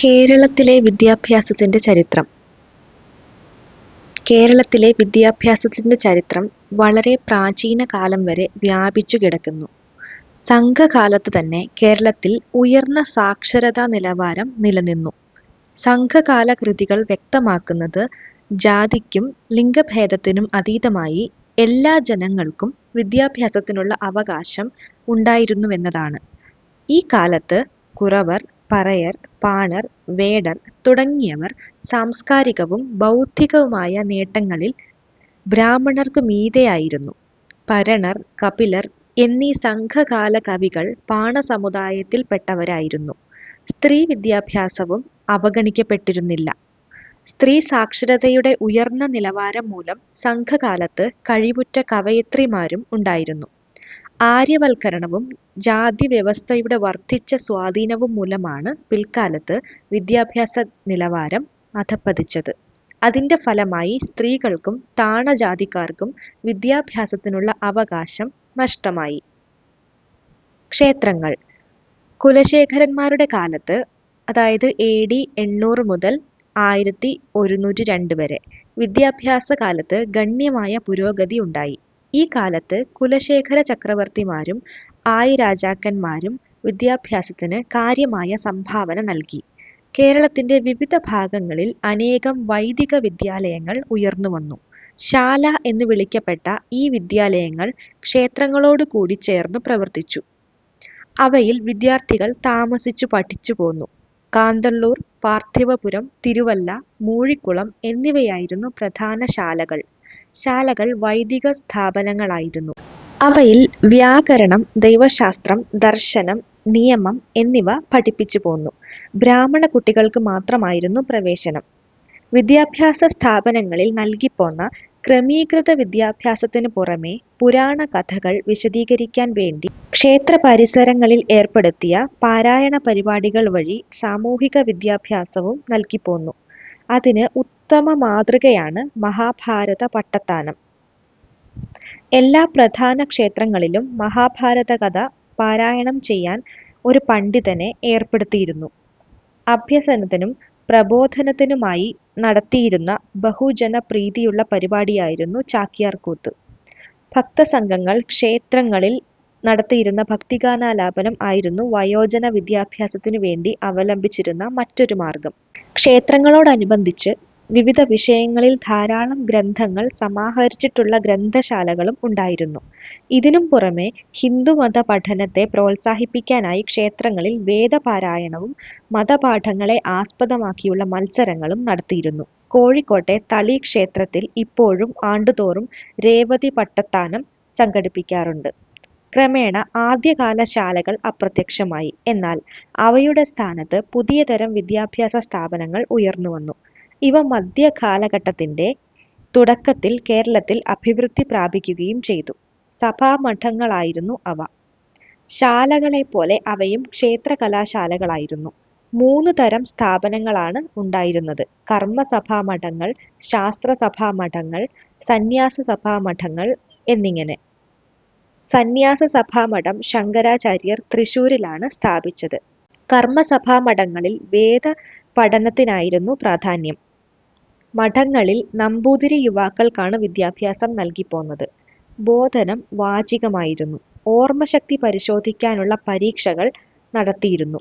കേരളത്തിലെ വിദ്യാഭ്യാസത്തിന്റെ ചരിത്രം. കേരളത്തിലെ വിദ്യാഭ്യാസത്തിന്റെ ചരിത്രം വളരെ പ്രാചീന കാലം വരെ വ്യാപിച്ചു കിടക്കുന്നു. സംഘകാലത്ത് തന്നെ കേരളത്തിൽ ഉയർന്ന സാക്ഷരതാ നിലവാരം നിലനിന്നു. സംഘകാല കൃതികൾ വ്യക്തമാക്കുന്നത് ജാതിക്കും ലിംഗഭേദത്തിനും അതീതമായി എല്ലാ ജനങ്ങൾക്കും വിദ്യാഭ്യാസത്തിനുള്ള അവകാശം ഉണ്ടായിരുന്നുവെന്നതാണ്. ഈ കാലത്ത് കുറവർ പറയർ പാണർ വേടർ തുടങ്ങിയവർ സാംസ്കാരികവും ബൗദ്ധികവുമായ നേട്ടങ്ങളിൽ ബ്രാഹ്മണർക്കു മീതെയായിരുന്നു. പരണർ കപിലർ എന്നീ സംഘകാല കവികൾ പാണ സമുദായത്തിൽപ്പെട്ടവരായിരുന്നു സ്ത്രീ വിദ്യാഭ്യാസവും അവഗണിക്കപ്പെട്ടിരുന്നില്ല. സ്ത്രീ സാക്ഷരതയുടെ ഉയർന്ന നിലവാരം മൂലം സംഘകാലത്ത് കഴിവുറ്റ കവയിത്രിമാരും ഉണ്ടായിരുന്നു. ആര്യവൽക്കരണവും ജാതി വ്യവസ്ഥയുടെ വർദ്ധിച്ച സ്വാധീനവും മൂലമാണ് പിൽക്കാലത്ത് വിദ്യാഭ്യാസ നിലവാരം അധപ്പതിച്ചത് അതിന്റെ ഫലമായി സ്ത്രീകൾക്കും താണജാതിക്കാർക്കും വിദ്യാഭ്യാസത്തിനുള്ള അവകാശം നഷ്ടമായി. ക്ഷേത്രങ്ങൾ. കുലശേഖരന്മാരുടെ കാലത്ത് അതായത് എ ഡി എണ്ണൂറ് മുതൽ ആയിരത്തി ഒരുന്നൂറ്റി രണ്ട് വരെ വിദ്യാഭ്യാസ കാലത്ത് ഗണ്യമായ പുരോഗതി ഉണ്ടായി. ഈ കാലത്ത് കുലശേഖര ചക്രവർത്തിമാരും ആയി രാജാക്കന്മാരും വിദ്യാഭ്യാസത്തിന് കാര്യമായ സംഭാവന നൽകി. കേരളത്തിന്റെ വിവിധ ഭാഗങ്ങളിൽ അനേകം വൈദിക വിദ്യാലയങ്ങൾ ഉയർന്നു വന്നു. ശാല എന്ന് വിളിക്കപ്പെട്ട ഈ വിദ്യാലയങ്ങൾ ക്ഷേത്രങ്ങളോട് കൂടി ചേർന്ന് പ്രവർത്തിച്ചു. അവയിൽ വിദ്യാർത്ഥികൾ താമസിച്ചു പഠിച്ചു പോന്നു കാന്തള്ളൂർ പാർത്ഥിവപുരം തിരുവല്ല മൂഴിക്കുളം എന്നിവയായിരുന്നു പ്രധാന ശാലകൾ. ശാലകൾ വൈദിക സ്ഥാപനങ്ങളായിരുന്നു. അവയിൽ വ്യാകരണം ദൈവശാസ്ത്രം ദർശനം നിയമം എന്നിവ പഠിപ്പിച്ചു പോന്നു. ബ്രാഹ്മണ കുട്ടികൾക്ക് മാത്രമായിരുന്നു പ്രവേശനം. വിദ്യാഭ്യാസ സ്ഥാപനങ്ങളിൽ നൽകിപ്പോന്ന ക്രമീകൃത വിദ്യാഭ്യാസത്തിന് പുറമെ പുരാണ കഥകൾ വിശദീകരിക്കാൻ വേണ്ടി ക്ഷേത്ര പരിസരങ്ങളിൽ ഏർപ്പെടുത്തിയ പാരായണ പരിപാടികൾ വഴി സാമൂഹിക വിദ്യാഭ്യാസവും നൽകിപ്പോന്നു. അതിന് ഉത്തമ മാതൃകയാണ് മഹാഭാരത പട്ടത്താനം. എല്ലാ പ്രധാന ക്ഷേത്രങ്ങളിലും മഹാഭാരത കഥ പാരായണം ചെയ്യാൻ ഒരു പണ്ഡിതനെ ഏർപ്പെടുത്തിയിരുന്നു. അഭ്യസനത്തിനും പ്രബോധനത്തിനുമായി നടത്തിയിരുന്ന ബഹുജന പ്രീതിയുള്ള പരിപാടിയായിരുന്നു ചാക്യാർകൂത്ത്. ഭക്തസംഘങ്ങൾ ക്ഷേത്രങ്ങളിൽ നടത്തിയിരുന്ന ഭക്തിഗാനാലാപനം ആയിരുന്നു വയോജന വിദ്യാഭ്യാസത്തിനു വേണ്ടി അവലംബിച്ചിരുന്ന മറ്റൊരു മാർഗം. ക്ഷേത്രങ്ങളോടനുബന്ധിച്ച് വിവിധ വിഷയങ്ങളിൽ ധാരാളം ഗ്രന്ഥങ്ങൾ സമാഹരിച്ചിട്ടുള്ള ഗ്രന്ഥശാലകളും ഉണ്ടായിരുന്നു. ഇതിനും പുറമെ ഹിന്ദുമത പഠനത്തെ പ്രോത്സാഹിപ്പിക്കാനായി ക്ഷേത്രങ്ങളിൽ വേദപാരായണവും മതപാഠങ്ങളെ ആസ്പദമാക്കിയുള്ള മത്സരങ്ങളും നടത്തിയിരുന്നു. കോഴിക്കോട്ടെ തളി ക്ഷേത്രത്തിൽ ഇപ്പോഴും ആണ്ടുതോറും രേവതി പട്ടത്താനം സംഘടിപ്പിക്കാറുണ്ട്. ക്രമേണ ആദ്യകാല ശാലകൾ അപ്രത്യക്ഷമായി. എന്നാൽ അവയുടെ സ്ഥാനത്ത് പുതിയതരം വിദ്യാഭ്യാസ സ്ഥാപനങ്ങൾ ഉയർന്നു വന്നു ഇവ മധ്യകാലഘട്ടത്തിന്റെ തുടക്കത്തിൽ കേരളത്തിൽ അഭിവൃദ്ധി പ്രാപിക്കുകയും ചെയ്തു. സഭാമഠങ്ങളായിരുന്നു അവ. ശാലകളെ പോലെ അവയും ക്ഷേത്ര കലാശാലകളായിരുന്നു മൂന്ന് തരം സ്ഥാപനങ്ങളാണ് ഉണ്ടായിരുന്നത്. കർമ്മസഭാമഠങ്ങൾ ശാസ്ത്രസഭാമഠങ്ങൾ സന്യാസ സഭാമഠങ്ങൾ എന്നിങ്ങനെ. സന്യാസ സഭാമഠം ശങ്കരാചാര്യർ തൃശൂരിലാണ് സ്ഥാപിച്ചത്. കർമ്മസഭാമഠങ്ങളിൽ വേദ പഠനത്തിനായിരുന്നു പ്രാധാന്യം. മഠങ്ങളിൽ നമ്പൂതിരി യുവാക്കൾക്കാണ് വിദ്യാഭ്യാസം നൽകിപ്പോന്നത് ബോധനം വാചികമായിരുന്നു. ഓർമ്മശക്തി പരിശോധിക്കാനുള്ള പരീക്ഷകൾ നടത്തിയിരുന്നു.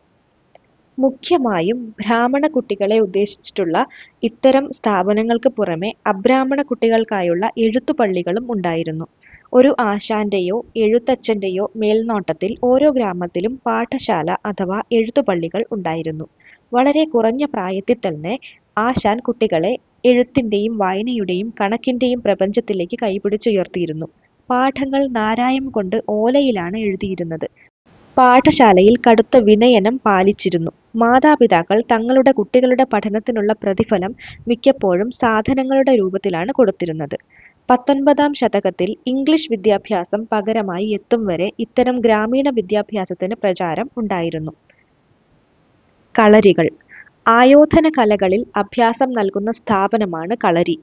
മുഖ്യമായും ബ്രാഹ്മണ കുട്ടികളെ ഉദ്ദേശിച്ചിട്ടുള്ള ഇത്തരം സ്ഥാപനങ്ങൾക്ക് പുറമെ അബ്രാഹ്മണ കുട്ടികൾക്കായുള്ള എഴുത്തുപള്ളികളും ഉണ്ടായിരുന്നു. ഒരു ആശാന്റെയോ എഴുത്തച്ഛന്റെയോ മേൽനോട്ടത്തിൽ ഓരോ ഗ്രാമത്തിലും പാഠശാല അഥവാ എഴുത്തുപള്ളികൾ ഉണ്ടായിരുന്നു. വളരെ കുറഞ്ഞ പ്രായത്തിൽ തന്നെ ആശാൻ കുട്ടികളെ എഴുത്തിന്റെയും വായനയുടെയും കണക്കിന്റെയും പ്രപഞ്ചത്തിലേക്ക് കൈപിടിച്ചുയർത്തിയിരുന്നു. പാഠങ്ങൾ നാരായം കൊണ്ട് ഓലയിലാണ് എഴുതിയിരുന്നത്. പാഠശാലയിൽ കടുത്ത വിനയനം പാലിച്ചിരുന്നു. മാതാപിതാക്കൾ തങ്ങളുടെ കുട്ടികളുടെ പഠനത്തിനുള്ള പ്രതിഫലം മിക്കപ്പോഴും സാധനങ്ങളുടെ രൂപത്തിലാണ് കൊടുത്തിരുന്നത്. പത്തൊൻപതാം ശതകത്തിൽ ഇംഗ്ലീഷ് വിദ്യാഭ്യാസം പകരമായി എത്തും വരെ ഇത്തരം ഗ്രാമീണ വിദ്യാഭ്യാസത്തിന് പ്രചാരം ഉണ്ടായിരുന്നു. കളരികൾ ആയോധന കലകളിൽ അഭ്യാസം നൽകുന്ന സ്ഥാപനമാണ് കളരി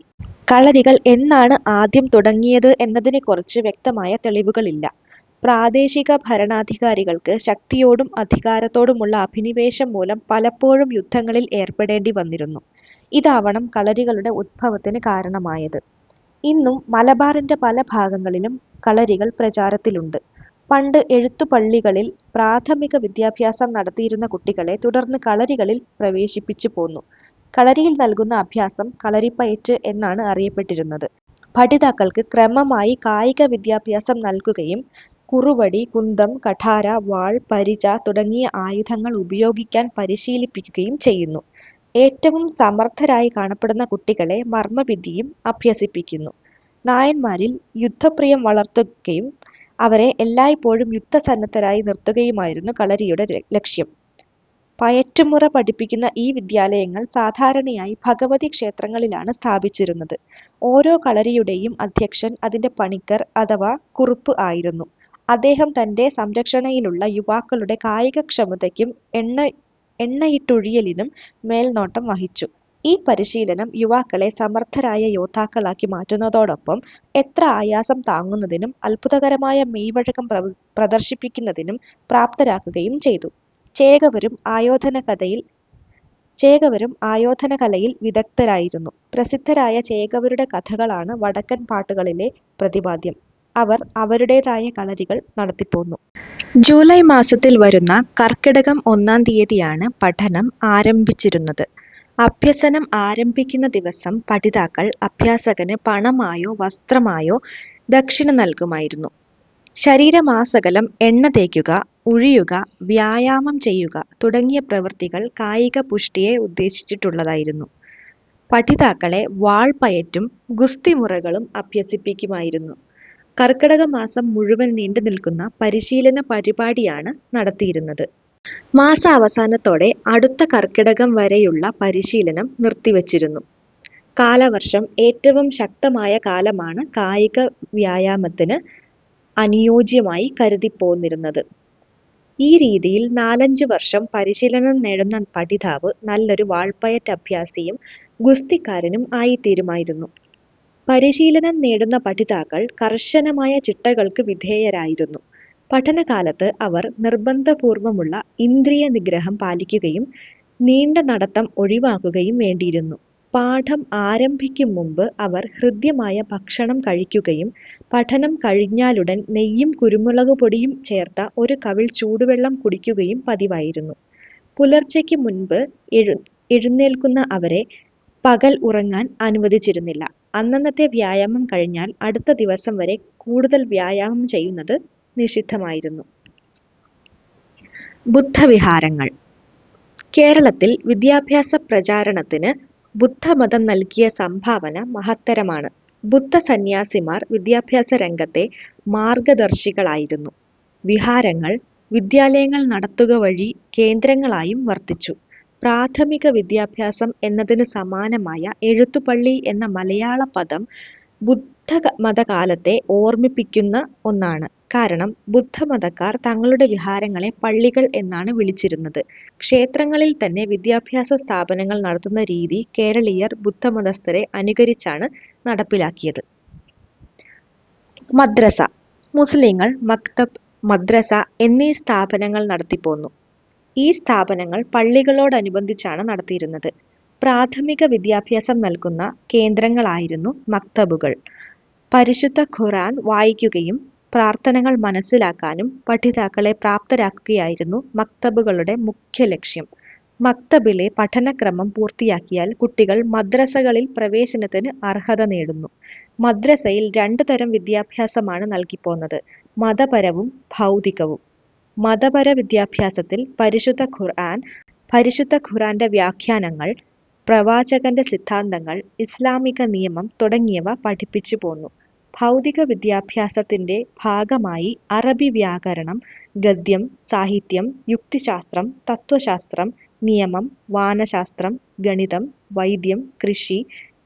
കളരികൾ എന്നാണ് ആദ്യം തുടങ്ങിയത് എന്നതിനെക്കുറിച്ച് വ്യക്തമായ തെളിവുകളില്ല പ്രാദേശിക ഭരണാധികാരികൾക്ക് ശക്തിയോടും അധികാരത്തോടുമുള്ള അഭിനിവേശം മൂലം പലപ്പോഴും യുദ്ധങ്ങളിൽ ഏർപ്പെടേണ്ടി വന്നിരുന്നു. ഇതാവണം കളരികളുടെ ഉദ്ഭവത്തിന് കാരണമായത്. ഇന്നും മലബാറിന്റെ പല ഭാഗങ്ങളിലും കളരികൾ പ്രചാരത്തിലുണ്ട്. പണ്ട് എഴുത്തുപള്ളികളിൽ പ്രാഥമിക വിദ്യാഭ്യാസം നടത്തിയിരുന്ന കുട്ടികളെ തുടർന്ന് കളരികളിൽ പ്രവേശിപ്പിച്ചു പോന്നു. കളരിയിൽ നൽകുന്ന അഭ്യാസം കളരിപ്പയറ്റ് എന്നാണ് അറിയപ്പെട്ടിരുന്നത്. പഠിതാക്കൾക്ക് ക്രമമായി കായിക വിദ്യാഭ്യാസം നൽകുകയും കുറുവടി, കുന്തം, കഠാര, വാൾ, പരിച തുടങ്ങിയ ആയുധങ്ങൾ ഉപയോഗിക്കാൻ പരിശീലിപ്പിക്കുകയും ചെയ്യുന്നു. ഏറ്റവും സമർത്ഥരായി കാണപ്പെടുന്ന കുട്ടികളെ മർമ്മവിദ്യയും അഭ്യസിപ്പിക്കുന്നു. നായന്മാരിൽ യുദ്ധപ്രിയം വളർത്തുകയും അവരെ എല്ലായ്പ്പോഴും യുദ്ധസന്നദ്ധരായി നിർത്തുകയുമായിരുന്നു കളരിയുടെ ലക്ഷ്യം. പയറ്റുമുറ പഠിപ്പിക്കുന്ന ഈ വിദ്യാലയങ്ങൾ സാധാരണയായി ഭഗവതി ക്ഷേത്രങ്ങളിലാണ് സ്ഥാപിച്ചിരുന്നത്. ഓരോ കളരിയുടെയും അധ്യക്ഷൻ അതിന്റെ പണിക്കർ അഥവാ കുറുപ്പ് ആയിരുന്നു. അദ്ദേഹം തന്റെ സംരക്ഷണയിലുള്ള യുവാക്കളുടെ കായികക്ഷമതയ്ക്കും എണ്ണയിട്ടൊഴിയലിനും മേൽനോട്ടം വഹിച്ചു. ഈ പരിശീലനം യുവാക്കളെ സമർത്ഥരായ യോദ്ധാക്കളാക്കി മാറ്റുന്നതോടൊപ്പം എത്ര ആയാസം താങ്ങുന്നതിനും അത്ഭുതകരമായ മെയ്വഴക്കം പ്രദർശിപ്പിക്കുന്നതിനും പ്രാപ്തരാക്കുകയും ചെയ്തു. ചേകവരും ആയോധന കഥയിൽ ചേകവരും ആയോധന കലയിൽ വിദഗ്ധരായിരുന്നു. പ്രസിദ്ധരായ ചേകവരുടെ കഥകളാണ് വടക്കൻ പാട്ടുകളിലെ പ്രതിപാദ്യം. അവർ അവരുടേതായ കളരികൾ നടത്തിപ്പോന്നു. ജൂലൈ മാസത്തിൽ വരുന്ന കർക്കിടകം ഒന്നാം തീയതിയാണ് പഠനം ആരംഭിച്ചിരുന്നത്. അഭ്യസനം ആരംഭിക്കുന്ന ദിവസം പഠിതാക്കൾ അഭ്യാസകന് പണമായോ വസ്ത്രമായോ ദക്ഷിണ നൽകുമായിരുന്നു. ശരീരമാസകലം എണ്ണ തേക്കുക, ഉഴിയുക, വ്യായാമം ചെയ്യുക തുടങ്ങിയ പ്രവൃത്തികൾ കായിക പുഷ്ടിയെ ഉദ്ദേശിച്ചിട്ടുള്ളതായിരുന്നു പഠിതാക്കളെ വാൾപയറ്റും ഗുസ്തിമുറകളും അഭ്യസിപ്പിക്കുമായിരുന്നു. കർക്കിടക മാസം മുഴുവൻ നീണ്ടു നിൽക്കുന്ന പരിശീലന പരിപാടിയാണ് നടത്തിയിരുന്നത്. മാസാവസാനത്തോടെ അടുത്ത കർക്കിടകം വരെയുള്ള പരിശീലനം നിർത്തിവച്ചിരുന്നു. കാലവർഷം ഏറ്റവും ശക്തമായ കാലമാണ് കായിക വ്യായാമത്തിന് അനുയോജ്യമായി കരുതിപ്പോന്നിരുന്നത്. ഈ രീതിയിൽ നാലഞ്ച് വർഷം പരിശീലനം നേടുന്ന പഠിതാവ് നല്ലൊരു വാൾപ്പയറ്റഭ്യാസിയും ഗുസ്തിക്കാരനും ആയിത്തീരുമായിരുന്നു. പരിശീലനം നേടുന്ന പഠിതാക്കൾ കർശനമായ ചിട്ടകൾക്ക് വിധേയരായിരുന്നു. പഠനകാലത്ത് അവർ നിർബന്ധപൂർവമുള്ള ഇന്ദ്രിയനിഗ്രഹം പാലിക്കുകയും നീണ്ട നടത്തം ഒഴിവാക്കുകയും വേണ്ടിയിരുന്നു. പാഠം ആരംഭിക്കും മുമ്പ് അവർ ഹൃദ്യമായ ഭക്ഷണം കഴിക്കുകയും പഠനം കഴിഞ്ഞാലുടൻ നെയ്യും കുരുമുളക് പൊടിയും ചേർത്ത ഒരു കവിൾ ചൂടുവെള്ളം കുടിക്കുകയും പതിവായിരുന്നു. പുലർച്ചയ്ക്ക് മുൻപ് എഴു എഴുന്നേൽക്കുന്ന അവരെ പകൽ ഉറങ്ങാൻ അനുവദിച്ചിരുന്നില്ല. അന്നന്നത്തെ വ്യായാമം കഴിഞ്ഞാൽ അടുത്ത ദിവസം വരെ കൂടുതൽ വ്യായാമം ചെയ്യുന്നത് നിഷിദ്ധമായിരുന്നു. ബുദ്ധവിഹാരങ്ങൾ കേരളത്തിൽ വിദ്യാഭ്യാസ പ്രചാരണത്തിന് ബുദ്ധമതം നൽകിയ സംഭാവന മഹത്തരമാണ്. ബുദ്ധ സന്യാസിമാർ വിദ്യാഭ്യാസ രംഗത്തെ മാർഗദർശികളായിരുന്നു. വിഹാരങ്ങൾ വിദ്യാലയങ്ങൾ നടത്തുക വഴി കേന്ദ്രങ്ങളായും വർത്തിച്ചു. പ്രാഥമിക വിദ്യാഭ്യാസം എന്നതിന് സമാനമായ എഴുത്തുപള്ളി എന്ന മലയാള പദം ബുദ്ധ മതകാലത്തെ ഓർമ്മിപ്പിക്കുന്ന ഒന്നാണ്. കാരണം ബുദ്ധമതക്കാർ തങ്ങളുടെ വിഹാരങ്ങളെ പള്ളികൾ എന്നാണ് വിളിച്ചിരുന്നത്. ക്ഷേത്രങ്ങളിൽ തന്നെ വിദ്യാഭ്യാസ സ്ഥാപനങ്ങൾ നടത്തുന്ന രീതി കേരളീയർ ബുദ്ധമതസ്ഥരെ അനുകരിച്ചാണ് നടപ്പിലാക്കിയത്. മദ്രസ മുസ്ലിങ്ങൾ മക്തബ്, മദ്രസ എന്നീ സ്ഥാപനങ്ങൾ നടത്തിപ്പോന്നു. ഈ സ്ഥാപനങ്ങൾ പള്ളികളോടനുബന്ധിച്ചാണ് നടത്തിയിരുന്നത്. പ്രാഥമിക വിദ്യാഭ്യാസം നൽകുന്ന കേന്ദ്രങ്ങളായിരുന്നു മക്തബുകൾ. പരിശുദ്ധ ഖുറാൻ വായിക്കുകയും പ്രാർത്ഥനകൾ മനസ്സിലാക്കാനും പഠിതാക്കളെ പ്രാപ്തരാക്കുകയായിരുന്നു മക്തബുകളുടെ മുഖ്യ ലക്ഷ്യം മക്തബിലെ പഠനക്രമം പൂർത്തിയാക്കിയാൽ കുട്ടികൾ മദ്രസകളിൽ പ്രവേശനത്തിന് അർഹത നേടുന്നു. മദ്രസയിൽ രണ്ടു തരം വിദ്യാഭ്യാസമാണ് നൽകിപ്പോന്നത്. മതപരവും ഭൗതികവും. മതപര വിദ്യാഭ്യാസത്തിൽ പരിശുദ്ധ ഖുർആൻ, പരിശുദ്ധ ഖുർആന്റെ വ്യാഖ്യാനങ്ങൾ, പ്രവാചകന്റെ സിദ്ധാന്തങ്ങൾ, ഇസ്ലാമിക നിയമം തുടങ്ങിയവ പഠിപ്പിച്ചുപോന്നു. ഭൗതിക വിദ്യാഭ്യാസത്തിന്റെ ഭാഗമായി അറബി വ്യാകരണം, ഗദ്യം, സാഹിത്യം, യുക്തിശാസ്ത്രം, തത്വശാസ്ത്രം, നിയമം, വാനശാസ്ത്രം, ഗണിതം, വൈദ്യം, കൃഷി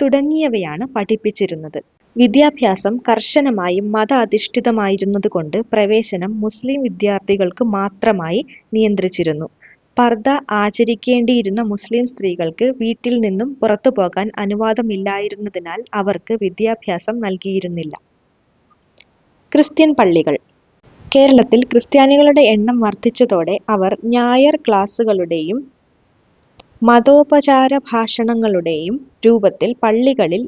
തുടങ്ങിയവയാണ് പഠിപ്പിച്ചിരുന്നത്. വിദ്യാഭ്യാസം കർശനമായും മത അധിഷ്ഠിതമായിരുന്നതുകൊണ്ട് പ്രവേശനം മുസ്ലിം വിദ്യാർത്ഥികൾക്ക് മാത്രമായി നിയന്ത്രിച്ചിരുന്നു. പർദ്ദ ആചരിക്കേണ്ടിയിരുന്ന മുസ്ലിം സ്ത്രീകൾക്ക് വീട്ടിൽ നിന്നും പുറത്തുപോകാൻ അനുവാദമില്ലായിരുന്നതിനാൽ അവർക്ക് വിദ്യാഭ്യാസം നൽകിയിരുന്നില്ല. ക്രിസ്ത്യൻ പള്ളികൾ കേരളത്തിൽ ക്രിസ്ത്യാനികളുടെ എണ്ണം വർദ്ധിച്ചതോടെ അവർ ഞായർ ക്ലാസുകളുടെയും മതോപചാര ഭാഷണങ്ങളുടെയും രൂപത്തിൽ പള്ളികളിൽ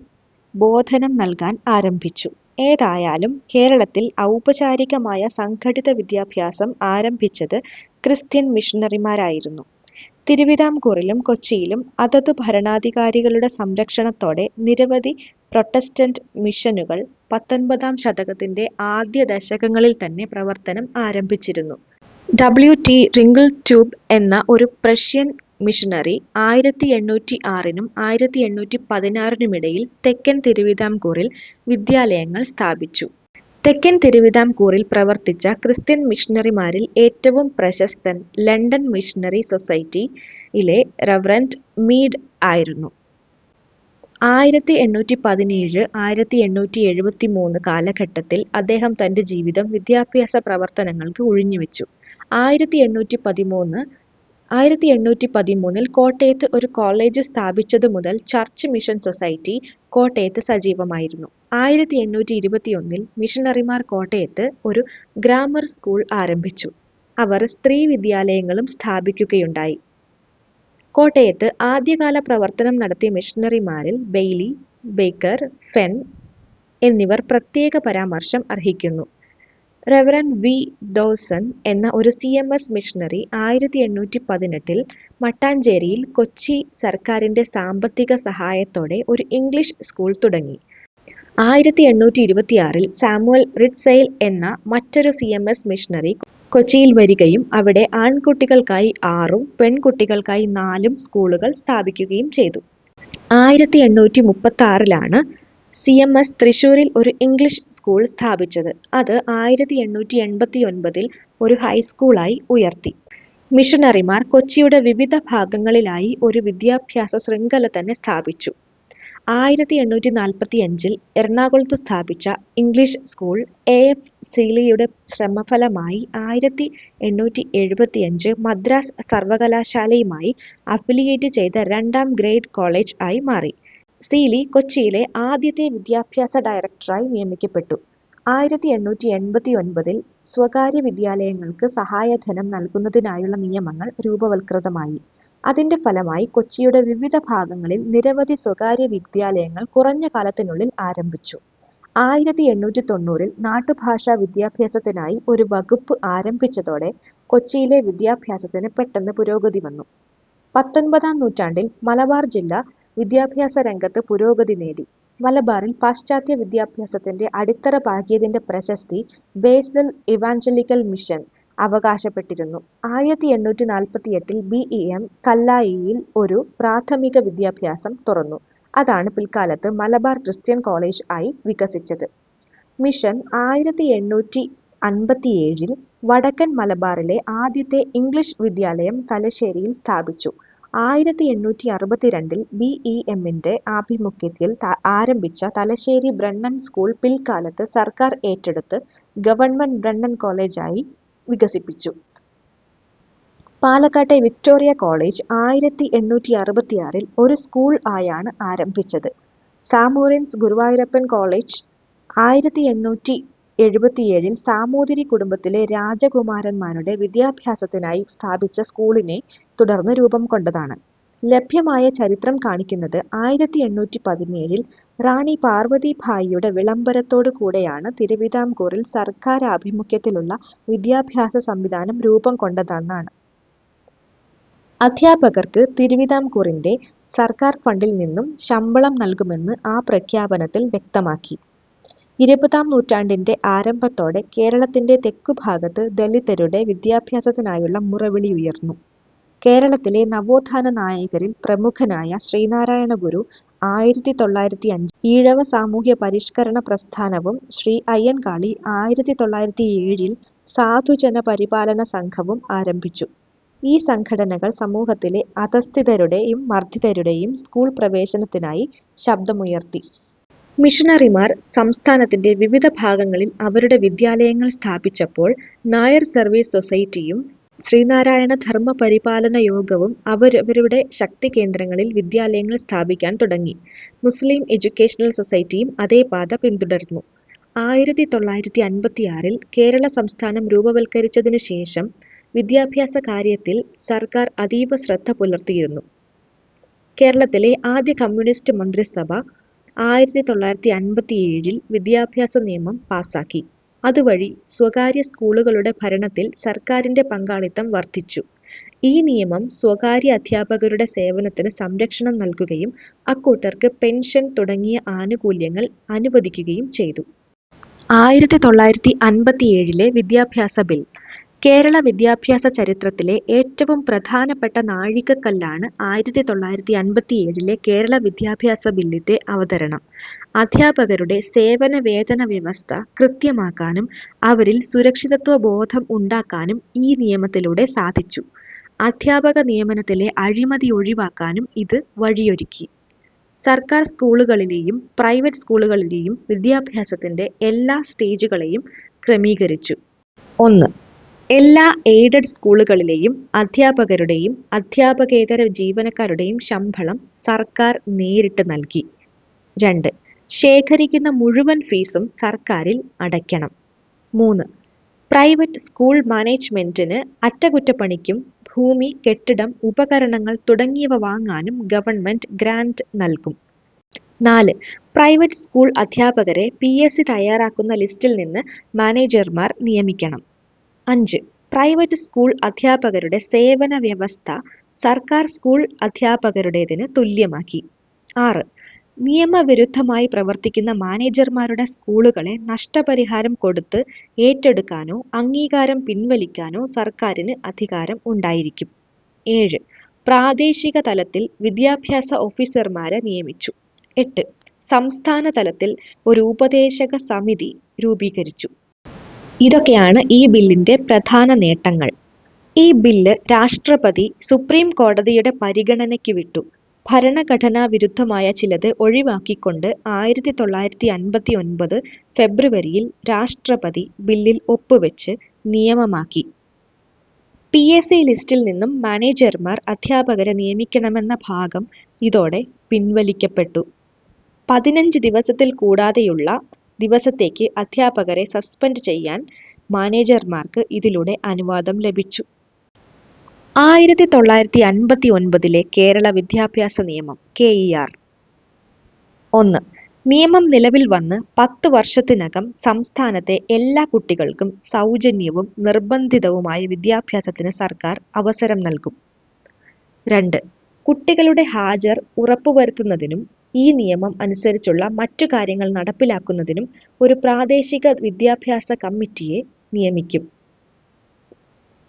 ബോധനം നൽകാൻ ആരംഭിച്ചു. ഏതായാലും കേരളത്തിൽ ഔപചാരികമായ സംഘടിത വിദ്യാഭ്യാസം ആരംഭിച്ചത് ക്രിസ്ത്യൻ മിഷനറിമാരായിരുന്നു. തിരുവിതാംകൂറിലും കൊച്ചിയിലും അതതു ഭരണാധികാരികളുടെ സംരക്ഷണത്തോടെ നിരവധി പ്രൊട്ടസ്റ്റന്റ് മിഷനുകൾ പത്തൊൻപതാം ശതകത്തിന്റെ ആദ്യ ദശകങ്ങളിൽ തന്നെ പ്രവർത്തനം ആരംഭിച്ചിരുന്നു. ഡബ്ല്യു. ടി. റിംഗിൾട്യൂബ് എന്ന ഒരു പ്രഷ്യൻ മിഷനറി ആയിരത്തി എണ്ണൂറ്റി ആറിനും ആയിരത്തി എണ്ണൂറ്റി പതിനാറിനുമിടയിൽ തെക്കൻ തിരുവിതാംകൂറിൽ വിദ്യാലയങ്ങൾ സ്ഥാപിച്ചു. തെക്കൻ തിരുവിതാംകൂറിൽ പ്രവർത്തിച്ച ക്രിസ്ത്യൻ മിഷനറിമാരിൽ ഏറ്റവും പ്രശസ്തൻ ലണ്ടൻ മിഷനറി സൊസൈറ്റി യിലെ റവറന്റ് മീഡ് ആയിരുന്നു. ആയിരത്തി എണ്ണൂറ്റി പതിനേഴ് ആയിരത്തി എണ്ണൂറ്റി എഴുപത്തി മൂന്ന് കാലഘട്ടത്തിൽ അദ്ദേഹം തന്റെ ജീവിതം വിദ്യാഭ്യാസ പ്രവർത്തനങ്ങൾക്ക് ഉഴിഞ്ഞുവെച്ചു. ആയിരത്തി എണ്ണൂറ്റി പതിമൂന്ന് ആയിരത്തി എണ്ണൂറ്റി പതിമൂന്നിൽ കോട്ടയത്ത് ഒരു കോളേജ് സ്ഥാപിച്ചതു മുതൽ ചർച്ച് മിഷൻ സൊസൈറ്റി കോട്ടയത്ത് സജീവമായിരുന്നു. ആയിരത്തി എണ്ണൂറ്റി ഇരുപത്തിയൊന്നിൽ മിഷണറിമാർ കോട്ടയത്ത് ഒരു ഗ്രാമർ സ്കൂൾ ആരംഭിച്ചു. അവർ സ്ത്രീ വിദ്യാലയങ്ങളും സ്ഥാപിക്കുകയുണ്ടായി. കോട്ടയത്ത് ആദ്യകാല പ്രവർത്തനം നടത്തിയ മിഷണറിമാരിൽ ബെയ്ലി, ബേക്കർ, ഫെൻ എന്നിവർ പ്രത്യേക പരാമർശം അർഹിക്കുന്നു. Reverend V. ഡോസൺ എന്ന ഒരു സി. എം. എസ്. മിഷണറി ആയിരത്തി എണ്ണൂറ്റി പതിനെട്ടിൽ മട്ടാഞ്ചേരിയിൽ കൊച്ചി സർക്കാരിന്റെ സാമ്പത്തിക സഹായത്തോടെ ഒരു ഇംഗ്ലീഷ് സ്കൂൾ തുടങ്ങി. ആയിരത്തി എണ്ണൂറ്റി ഇരുപത്തിയാറിൽ സാമുവൽ റിഡ്സെയിൽ എന്ന മറ്റൊരു സി. എം. എസ്. മിഷണറി കൊച്ചിയിൽ വരികയും അവിടെ ആൺകുട്ടികൾക്കായി ആറും പെൺകുട്ടികൾക്കായി നാലും സ്കൂളുകൾ സ്ഥാപിക്കുകയും ചെയ്തു. ആയിരത്തി എണ്ണൂറ്റി മുപ്പത്താറിലാണ് സി. എം. എസ്. ഒരു ഇംഗ്ലീഷ് സ്കൂൾ സ്ഥാപിച്ചത്. അത് ആയിരത്തി എണ്ണൂറ്റി എൺപത്തി ഒൻപതിൽ ഒരു ഹൈസ്കൂളായി ഉയർത്തി. മിഷനറിമാർ കൊച്ചിയുടെ വിവിധ ഭാഗങ്ങളിലായി ഒരു വിദ്യാഭ്യാസ ശൃംഖല തന്നെ സ്ഥാപിച്ചു. ആയിരത്തി എണ്ണൂറ്റി നാൽപ്പത്തിയഞ്ചിൽ എറണാകുളത്ത് സ്ഥാപിച്ച ഇംഗ്ലീഷ് സ്കൂൾ എ. എഫ്. സീലിയുടെ ശ്രമഫലമായി ആയിരത്തി എണ്ണൂറ്റി എഴുപത്തി എഴുപത്തിയഞ്ച് മദ്രാസ് സർവകലാശാലയുമായി അഫിലിയേറ്റ് ചെയ്ത രണ്ടാം ഗ്രേഡ് കോളേജ് ആയി മാറി. സീലി കൊച്ചിയിലെ ആദ്യത്തെ വിദ്യാഭ്യാസ ഡയറക്ടറായി നിയമിക്കപ്പെട്ടു. ആയിരത്തി എണ്ണൂറ്റി എൺപത്തി ഒൻപതിൽ സ്വകാര്യ വിദ്യാലയങ്ങൾക്ക് സഹായധനം നൽകുന്നതിനായുള്ള നിയമങ്ങൾ രൂപവൽകൃതമായി അതിന്റെ ഫലമായി കൊച്ചിയുടെ വിവിധ ഭാഗങ്ങളിൽ നിരവധി സ്വകാര്യ വിദ്യാലയങ്ങൾ കുറഞ്ഞ കാലത്തിനുള്ളിൽ ആരംഭിച്ചു. ആയിരത്തി എണ്ണൂറ്റി തൊണ്ണൂറിൽ നാട്ടുഭാഷാ വിദ്യാഭ്യാസത്തിനായി ഒരു വകുപ്പ് ആരംഭിച്ചതോടെ കൊച്ചിയിലെ വിദ്യാഭ്യാസത്തിന് പെട്ടെന്ന് പുരോഗതി വന്നു. പത്തൊൻപതാം നൂറ്റാണ്ടിൽ മലബാർ ജില്ല വിദ്യാഭ്യാസ രംഗത്ത് പുരോഗതി നേടി. മലബാറിൽ പാശ്ചാത്യ വിദ്യാഭ്യാസത്തിന്റെ അടിത്തറ പാകിയതിന്റെ പ്രശസ്തി ബേസൽ ഇവാഞ്ചലിക്കൽ മിഷൻ അവകാശപ്പെട്ടിരുന്നു. ആയിരത്തി എണ്ണൂറ്റി നാൽപ്പത്തി എട്ടിൽ ബി. ഇ. എം. കല്ലായിയിൽ ഒരു പ്രാഥമിക വിദ്യാഭ്യാസം തുറന്നു. അതാണ് പിൽക്കാലത്ത് മലബാർ ക്രിസ്ത്യൻ കോളേജ് ആയി വികസിച്ചത്. മിഷൻ ആയിരത്തി എണ്ണൂറ്റി അൻപത്തിയേഴിൽ വടക്കൻ മലബാറിലെ ആദ്യത്തെ ഇംഗ്ലീഷ് വിദ്യാലയം തലശ്ശേരിയിൽ സ്ഥാപിച്ചു. ആയിരത്തി എണ്ണൂറ്റി അറുപത്തിരണ്ടിൽ ബി. ഇ. എമ്മിന്റെ ആഭിമുഖ്യത്തിൽ ആരംഭിച്ച തലശ്ശേരി ബ്രണ്ണൻ സ്കൂൾ പിൽക്കാലത്ത് സർക്കാർ ഏറ്റെടുത്ത് ഗവൺമെന്റ് ബ്രണ്ണൻ കോളേജ് ആയി വികസിപ്പിച്ചു. പാലക്കാട്ടെ വിക്ടോറിയ കോളേജ് ആയിരത്തി എണ്ണൂറ്റി അറുപത്തിയാറിൽ ഒരു സ്കൂൾ ആയാണ് ആരംഭിച്ചത്. സാമൂറിൻസ് ഗുരുവായൂരപ്പൻ കോളേജ് ആയിരത്തി എണ്ണൂറ്റി എഴുപത്തിയേഴിൽ സാമൂതിരി കുടുംബത്തിലെ രാജകുമാരന്മാരുടെ വിദ്യാഭ്യാസത്തിനായി സ്ഥാപിച്ച സ്കൂളിനെ തുടർന്ന് രൂപം കൊണ്ടതാണ്. ലഭ്യമായ ചരിത്രം കാണിക്കുന്നത് ആയിരത്തി എണ്ണൂറ്റി പതിനേഴിൽ റാണി പാർവതിഭായിയുടെ വിളംബരത്തോടു കൂടെയാണ് തിരുവിതാംകൂറിൽ സർക്കാർ ആഭിമുഖ്യത്തിലുള്ള വിദ്യാഭ്യാസ സംവിധാനം രൂപം കൊണ്ടതെന്നാണ്. അധ്യാപകർക്ക് തിരുവിതാംകൂറിന്റെ സർക്കാർ ഫണ്ടിൽ നിന്നും ശമ്പളം നൽകുമെന്ന് ആ പ്രഖ്യാപനത്തിൽ വ്യക്തമാക്കി. ഇരുപതാം നൂറ്റാണ്ടിന്റെ ആരംഭത്തോടെ കേരളത്തിന്റെ തെക്കുഭാഗത്ത് ദലിതരുടെ വിദ്യാഭ്യാസത്തിനായുള്ള മുറവിളി ഉയർന്നു. കേരളത്തിലെ നവോത്ഥാന നായകരിൽ പ്രമുഖനായ ശ്രീനാരായണ ഗുരു ആയിരത്തി തൊള്ളായിരത്തി അഞ്ചിൽ ഈഴവ സാമൂഹ്യ പരിഷ്കരണ പ്രസ്ഥാനവും ശ്രീ അയ്യൻകാളി ആയിരത്തി തൊള്ളായിരത്തി ഏഴിൽ സാധുജന പരിപാലന സംഘവും ആരംഭിച്ചു. ഈ സംഘടനകൾ സമൂഹത്തിലെ അധഃസ്ഥിതരുടെയും മർദ്ദിതരുടെയും സ്കൂൾ പ്രവേശനത്തിനായി ശബ്ദമുയർത്തി. മിഷനറിമാർ സംസ്ഥാനത്തിന്റെ വിവിധ ഭാഗങ്ങളിൽ അവരുടെ വിദ്യാലയങ്ങൾ സ്ഥാപിച്ചപ്പോൾ നായർ സർവീസ് സൊസൈറ്റിയും ശ്രീനാരായണ ധർമ്മ പരിപാലന യോഗവും അവരവരുടെ ശക്തി കേന്ദ്രങ്ങളിൽ വിദ്യാലയങ്ങൾ സ്ഥാപിക്കാൻ തുടങ്ങി. മുസ്ലിം എഡ്യൂക്കേഷണൽ സൊസൈറ്റിയും അതേ പാത പിന്തുടർന്നു. ആയിരത്തി തൊള്ളായിരത്തി അൻപത്തിയാറിൽ കേരള സംസ്ഥാനം രൂപവൽക്കരിച്ചതിനു ശേഷം വിദ്യാഭ്യാസ കാര്യത്തിൽ സർക്കാർ അതീവ ശ്രദ്ധ പുലർത്തിയിരുന്നു. കേരളത്തിലെ ആദ്യ കമ്മ്യൂണിസ്റ്റ് മന്ത്രിസഭ ആയിരത്തി തൊള്ളായിരത്തി അൻപത്തിയേഴിൽ വിദ്യാഭ്യാസ നിയമം പാസാക്കി. അതുവഴി സ്വകാര്യ സ്കൂളുകളുടെ ഭരണത്തിൽ സർക്കാരിന്റെ പങ്കാളിത്തം വർദ്ധിച്ചു. ഈ നിയമം സ്വകാര്യ അധ്യാപകരുടെ സേവനത്തിന് സംരക്ഷണം നൽകുകയും അക്കൂട്ടർക്ക് പെൻഷൻ തുടങ്ങിയ ആനുകൂല്യങ്ങൾ അനുവദിക്കുകയും ചെയ്തു. ആയിരത്തി തൊള്ളായിരത്തി അൻപത്തിയേഴിലെ വിദ്യാഭ്യാസ ബിൽ കേരള വിദ്യാഭ്യാസ ചരിത്രത്തിലെ ഏറ്റവും പ്രധാനപ്പെട്ട നാഴികക്കല്ലാണ് ആയിരത്തി തൊള്ളായിരത്തി അൻപത്തിയേഴിലെ കേരള വിദ്യാഭ്യാസ ബില്ലിന്റെ അവതരണം. അധ്യാപകരുടെ സേവന വേതന വ്യവസ്ഥ കൃത്യമാക്കാനും അവരിൽ സുരക്ഷിതത്വ ബോധം ഉണ്ടാക്കാനും ഈ നിയമത്തിലൂടെ സാധിച്ചു. അധ്യാപക നിയമനത്തിലെ അഴിമതി ഒഴിവാക്കാനും ഇത് വഴിയൊരുക്കി. സർക്കാർ സ്കൂളുകളിലെയും പ്രൈവറ്റ് സ്കൂളുകളിലെയും വിദ്യാഭ്യാസത്തിന്റെ എല്ലാ സ്റ്റേജുകളെയും ക്രമീകരിച്ചു. ഒന്ന്. എല്ലാ എയ്ഡഡ് സ്കൂളുകളിലെയും അധ്യാപകരുടെയും അധ്യാപകേതര ജീവനക്കാരുടെയും ശമ്പളം സർക്കാർ നേരിട്ട് നൽകി. രണ്ട്. ശേഖരിക്കുന്ന മുഴുവൻ ഫീസും സർക്കാരിൽ അടയ്ക്കണം. മൂന്ന്. പ്രൈവറ്റ് സ്കൂൾ മാനേജ്മെന്റിന് അറ്റകുറ്റപ്പണിക്കും ഭൂമി, കെട്ടിടം, ഉപകരണങ്ങൾ തുടങ്ങിയവ വാങ്ങാനും ഗവൺമെന്റ് ഗ്രാന്റ് നൽകും. നാല്. പ്രൈവറ്റ് സ്കൂൾ അധ്യാപകരെ പി. എസ്. സി തയ്യാറാക്കുന്ന ലിസ്റ്റിൽ നിന്ന് മാനേജർമാർ നിയമിക്കണം. അഞ്ച്. പ്രൈവറ്റ് സ്കൂൾ അധ്യാപകരുടെ സേവന വ്യവസ്ഥ സർക്കാർ സ്കൂൾ അധ്യാപകരുടേതിന് തുല്യമാക്കി. ആറ്. നിയമവിരുദ്ധമായി പ്രവർത്തിക്കുന്ന മാനേജർമാരുടെ സ്കൂളുകളെ നഷ്ടപരിഹാരം കൊടുത്ത് ഏറ്റെടുക്കാനോ അംഗീകാരം പിൻവലിക്കാനോ സർക്കാരിന് അധികാരം ഉണ്ടായിരിക്കും. ഏഴ്. പ്രാദേശിക തലത്തിൽ വിദ്യാഭ്യാസ ഓഫീസർമാരെ നിയമിച്ചു. എട്ട്. സംസ്ഥാന തലത്തിൽ ഒരു ഉപദേശക സമിതി രൂപീകരിച്ചു. ഇതൊക്കെയാണ് ഈ ബില്ലിന്റെ പ്രധാന നേട്ടങ്ങൾ. ഈ ബില്ല് രാഷ്ട്രപതി സുപ്രീം കോടതിയുടെ പരിഗണനയ്ക്ക് വിട്ടു. ഭരണഘടനാ വിരുദ്ധമായ ചിലത് ഒഴിവാക്കിക്കൊണ്ട് ആയിരത്തി തൊള്ളായിരത്തി അൻപത്തി ഒൻപത് ഫെബ്രുവരിയിൽ രാഷ്ട്രപതി ബില്ലിൽ ഒപ്പുവെച്ച് നിയമമാക്കി. പി. എസ്. സി ലിസ്റ്റിൽ നിന്നും മാനേജർമാർ അധ്യാപകരെ നിയമിക്കണമെന്ന ഭാഗം ഇതോടെ പിൻവലിക്കപ്പെട്ടു. പതിനഞ്ച് ദിവസത്തിൽ കൂടാതെയുള്ള ദിവസത്തേക്ക് അധ്യാപകരെ സസ്പെൻഡ് ചെയ്യാൻ മാനേജർമാർക്ക് ഇതിലൂടെ അനുവാദം ലഭിച്ചു. ആയിരത്തി തൊള്ളായിരത്തി അൻപത്തി ഒൻപതിലെ കേരള വിദ്യാഭ്യാസ നിയമം കെ. ഇ. ആർ. ഒന്ന്. നിയമം നിലവിൽ വന്ന് പത്ത് വർഷത്തിനകം സംസ്ഥാനത്തെ എല്ലാ കുട്ടികൾക്കും സൗജന്യവും നിർബന്ധിതവുമായ വിദ്യാഭ്യാസത്തിന് സർക്കാർ അവസരം നൽകും. രണ്ട്. കുട്ടികളുടെ ഹാജർ ഉറപ്പുവരുത്തുന്നതിനും ഈ നിയമം അനുസരിച്ചുള്ള മറ്റു കാര്യങ്ങൾ നടപ്പിലാക്കുന്നതിനും ഒരു പ്രാദേശിക വിദ്യാഭ്യാസ കമ്മിറ്റിയെ നിയമിക്കും.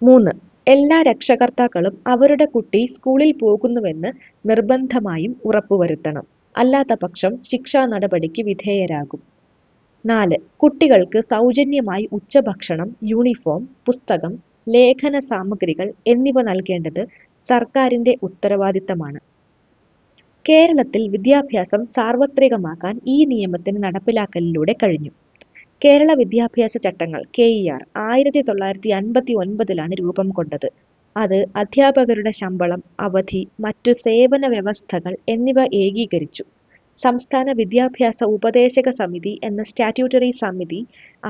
മൂന്ന്. എല്ലാ രക്ഷകർത്താക്കളും അവരുടെ കുട്ടി സ്കൂളിൽ പോകുന്നുവെന്ന് നിർബന്ധമായും ഉറപ്പുവരുത്തണം. അല്ലാത്തപക്ഷം ശിക്ഷാനടപടിക്ക് വിധേയരാകും. നാല്. കുട്ടികൾക്ക് സൗജന്യമായി ഉച്ചഭക്ഷണം, യൂണിഫോം, പുസ്തകം, ലേഖന സാമഗ്രികൾ എന്നിവ നൽകേണ്ടത് സർക്കാരിന്റെ ഉത്തരവാദിത്തമാണ്. കേരളത്തിൽ വിദ്യാഭ്യാസം സാർവത്രികമാക്കാൻ ഈ നിയമത്തിന് നടപ്പിലാക്കലിലൂടെ കഴിഞ്ഞു. കേരള വിദ്യാഭ്യാസ ചട്ടങ്ങൾ കെ. ഇ. ആർ. ആയിരത്തി തൊള്ളായിരത്തി അൻപത്തിയൊൻപതിലാണ് രൂപം കൊണ്ടത്. അത് അധ്യാപകരുടെ ശമ്പളം, അവധി, മറ്റു സേവന വ്യവസ്ഥകൾ എന്നിവ ഏകീകരിച്ചു. സംസ്ഥാന വിദ്യാഭ്യാസ ഉപദേശക സമിതി എന്ന സ്റ്റാറ്റ്യൂട്ടറി സമിതി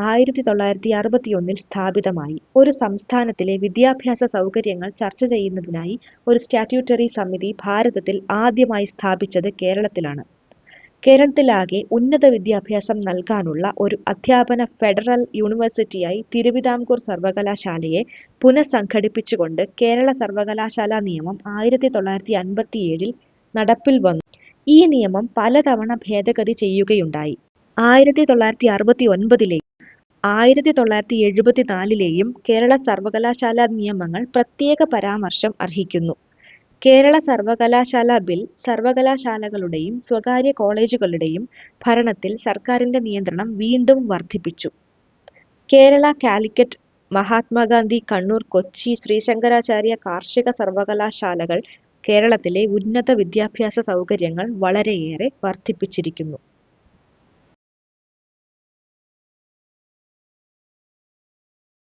ആയിരത്തി തൊള്ളായിരത്തി അറുപത്തിയൊന്നിൽ സ്ഥാപിതമായി. ഒരു സംസ്ഥാനത്തിലെ വിദ്യാഭ്യാസ സൗകര്യങ്ങൾ ചർച്ച ചെയ്യുന്നതിനായി ഒരു സ്റ്റാറ്റ്യൂട്ടറി സമിതി ഭാരതത്തിൽ ആദ്യമായി സ്ഥാപിച്ചത് കേരളത്തിലാണ്. കേരളത്തിലാകെ ഉന്നത വിദ്യാഭ്യാസം നൽകാനുള്ള ഒരു അധ്യാപന ഫെഡറൽ യൂണിവേഴ്സിറ്റിയായി തിരുവിതാംകൂർ സർവകലാശാലയെ പുനഃസംഘടിപ്പിച്ചുകൊണ്ട് കേരള സർവകലാശാല നിയമം ആയിരത്തി തൊള്ളായിരത്തി അൻപത്തിയേഴിൽ നടപ്പിൽ വന്നു. ഈ നിയമം പലതവണ ഭേദഗതി ചെയ്യുകയുണ്ടായി. ആയിരത്തി തൊള്ളായിരത്തി അറുപത്തി ഒൻപതിലെയും ആയിരത്തി തൊള്ളായിരത്തി എഴുപത്തിനാലിലെയും കേരള സർവകലാശാല നിയമങ്ങൾ പ്രത്യേക പരാമർശം അർഹിക്കുന്നു. കേരള സർവകലാശാല ബിൽ സർവകലാശാലകളുടെയും സ്വകാര്യ കോളേജുകളുടെയും ഭരണത്തിൽ സർക്കാരിന്റെ നിയന്ത്രണം വീണ്ടും വർദ്ധിപ്പിച്ചു. കേരള, കാലിക്കറ്റ്, മഹാത്മാഗാന്ധി, കണ്ണൂർ, കൊച്ചി, ശ്രീശങ്കരാചാര്യ കാർഷിക സർവകലാശാലകൾ കേരളത്തിലെ ഉന്നത വിദ്യാഭ്യാസ സൗകര്യങ്ങൾ വളരെയേറെ വർദ്ധിപ്പിച്ചിരിക്കുന്നു.